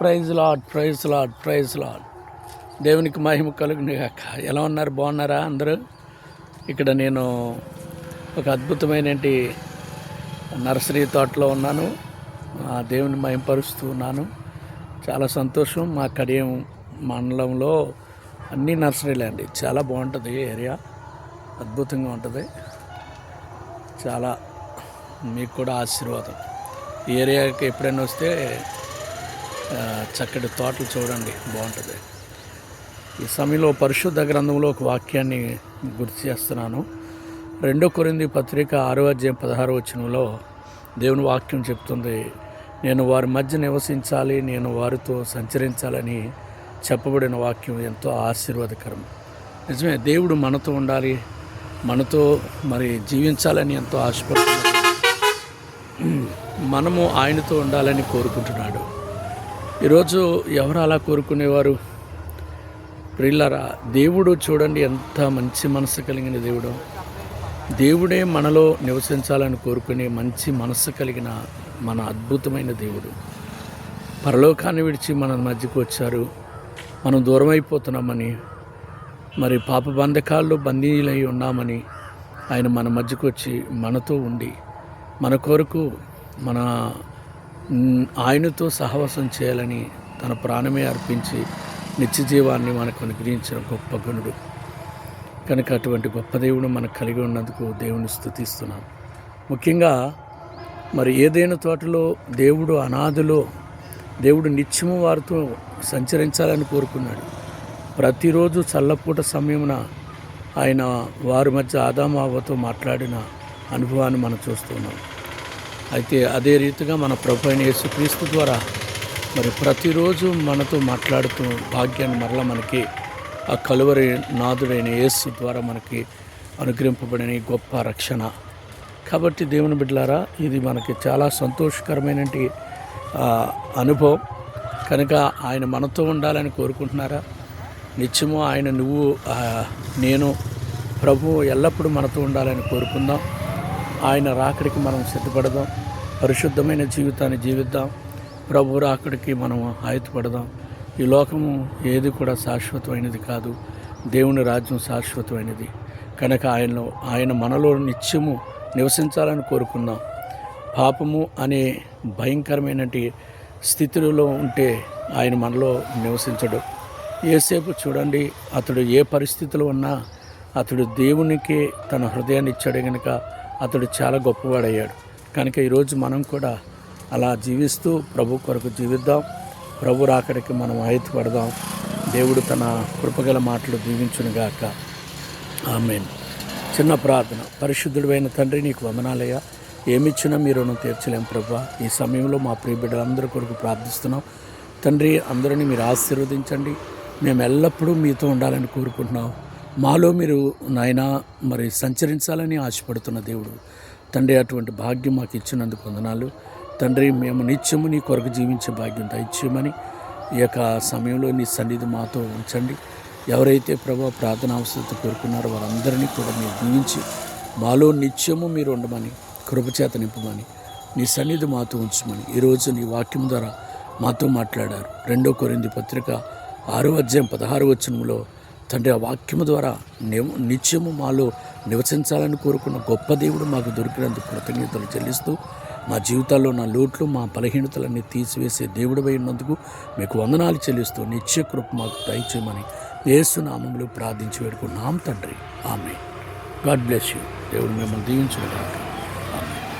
Praise Lord praise Lord praise Lord. దేవునికి మహిమ కలుగునిగాక. ఎలా ఉన్నారు? బాగున్నారా అందరూ? ఇక్కడ నేను ఒక అద్భుతమైన నర్సరీ తోటలో ఉన్నాను. ఆ దేవుని మహింపరుస్తూ ఉన్నాను. చాలా సంతోషం. మా కడియం మండలంలో అన్ని నర్సరీలే అండి. చాలా బాగుంటుంది ఏరియా. అద్భుతంగా ఉంటుంది. చాలా మీకు కూడా ఆశీర్వాదం. ఈ ఏరియాకి ఎప్పుడైనా వస్తే చక్కటి తోటలు చూడండి బాగుంటుంది. ఈ సమయంలో పరిశుద్ధ గ్రంథంలో ఒక వాక్యాన్ని గుర్తు చేస్తున్నాను. రెండో కొరింది పత్రిక ఆరో అధ్యాయం పదహారు వచనంలో దేవుని వాక్యం చెప్తుంది నేను వారి మధ్య నివసించాలి నేను వారితో సంచరించాలని చెప్పబడిన వాక్యం ఎంతో ఆశీర్వాదకరం. నిజమే దేవుడు మనతో ఉండాలి మనతో మరి జీవించాలని ఎంతో ఆశపడుతున్నాడు. మనము ఆయనతో ఉండాలని కోరుకుంటున్నాడు. ఈరోజు ఎవరు అలా కోరుకునేవారు? ప్రిల్లరా దేవుడు చూడండి ఎంత మంచి మనసు కలిగిన దేవుడు. దేవుడే మనలో నివసించాలని కోరుకునే మంచి మనసు కలిగిన మన అద్భుతమైన దేవుడు. పరలోకాన్ని విడిచి మన మధ్యకు వచ్చారు. మనం దూరం అయిపోతున్నామని మరి పాప బంధకాల్లో బందీలై ఉన్నామని ఆయన మన మధ్యకు వచ్చి మనతో ఉండి మన కొరకు మన ఆయనతో సహవాసం చేయాలని తన ప్రాణమే అర్పించి నిత్యజీవాన్ని మనకు అనుగ్రహించిన గొప్ప గుణుడు. కనుక అటువంటి గొప్ప దేవుడు మనకు కలిగి ఉన్నందుకు దేవుని స్థుతిస్తున్నాం ముఖ్యంగా మరి ఏదైనా తోటలో దేవుడు అనాథలో దేవుడు నిత్యము వారితో సంచరించాలని కోరుకున్నాడు. ప్రతిరోజు చల్లపూట సమయమున ఆయన వారి మధ్య ఆదామావతో మాట్లాడిన అనుభవాన్ని మనం చూస్తున్నాం. అయితే అదే రీతిగా మన ప్రభు అయిన యేసుక్రీస్తు ద్వారా మరి ప్రతిరోజు మనతో మాట్లాడుతూ భాగ్యాన్ని మరలా మనకి ఆ కలువరి నాదుడైన యేసు ద్వారా మనకి అనుగ్రహింపబడిన గొప్ప రక్షణ. కాబట్టి దేవుని బిడ్డలారా ఇది మనకి చాలా సంతోషకరమైన అనుభవం. కనుక ఆయన మనతో ఉండాలని కోరుకుంటున్నారా? నిత్యము ఆయన నువ్వు నేను ప్రభు ఎల్లప్పుడూ మనతో ఉండాలని కోరుకుందాం. ఆయన రాకడికి మనం సిద్ధపడదాం. పరిశుద్ధమైన జీవితాన్ని జీవిద్దాం. ప్రభు రాకడికి మనం ఆయుధపడదాం. ఈ లోకము ఏది కూడా శాశ్వతమైనది కాదు. దేవుని రాజ్యం శాశ్వతమైనది. కనుక ఆయనలో ఆయన మనలో నిత్యము నివసించాలని కోరుకుందాం. పాపము అనే భయంకరమైన స్థితిలో ఉంటే ఆయన మనలో నివసించడు. ఏసేపు చూడండి అతడు ఏ పరిస్థితిలో ఉన్నా అతడు దేవునికి తన హృదయాన్ని ఇచ్చాడు కనుక అతడు చాలా గొప్పవాడయ్యాడు. కనుక ఈరోజు మనం కూడా అలా జీవిస్తూ ప్రభు కొరకు జీవిద్దాం. ప్రభు రాకడికి మనం ఆయుధపడదాం. దేవుడు తన కృపగల మాటలు దీవించునుగాక ఆమెన్. చిన్న ప్రార్థన. పరిశుద్ధుడైన తండ్రి నీకు వందనాలయ్యా. ఏమిచ్చినా మీరు రుణం తీర్చలేం ప్రభా. ఈ సమయంలో మా ప్రియ బిడ్డలందరి కొరకు ప్రార్థిస్తున్నాం. తండ్రి అందరినీ మీరు ఆశీర్వదించండి. మేము ఎల్లప్పుడూ మీతో ఉండాలని కోరుకుంటున్నాం. మాలో మీరు నాయన మరి సంచరించాలని ఆశపడుతున్న దేవుడు. తండ్రి అటువంటి భాగ్యం మాకు ఇచ్చినందుకు వందనాలు. తండ్రి మేము నిత్యము నీ కొరకు జీవించే భాగ్యం దయచేయమని ఈ యొక్క సమయంలో నీ సన్నిధి మాతో ఉంచండి. ఎవరైతే ప్రభా ప్రార్థన అవసరత కోరుకున్నారో వారందరినీ కూడా మీరు దీవించి మాలో నిత్యము మీరు ఉండమని కృపచేత నింపమని నీ సన్నిధి మాతో ఉంచమని ఈరోజు నీ వాక్యం ద్వారా మాతో మాట్లాడారు. రెండో కొరింది పత్రిక ఆరో అధ్యాయం పదహారు వచనంలో తండ్రి ఆ వాక్యము ద్వారా నిత్యము మాలో నివసించాలని కోరుకున్న గొప్ప దేవుడు మాకు దొరికినందుకు కృతజ్ఞతలు చెల్లిస్తూ మా జీవితాల్లో నా లోట్లు మా బలహీనతలన్నీ తీసివేసే దేవుడిపై ఉన్నందుకు మీకు వందనాలు చెల్లిస్తూ నిత్య కృప మాకు దయచేయమని ఏసునామంలో ప్రార్థించి వేడుకున్నాం తండ్రి. ఆమె గాడ్ బ్లెస్ యూ. దేవుడు మిమ్మల్ని దీవించుగాక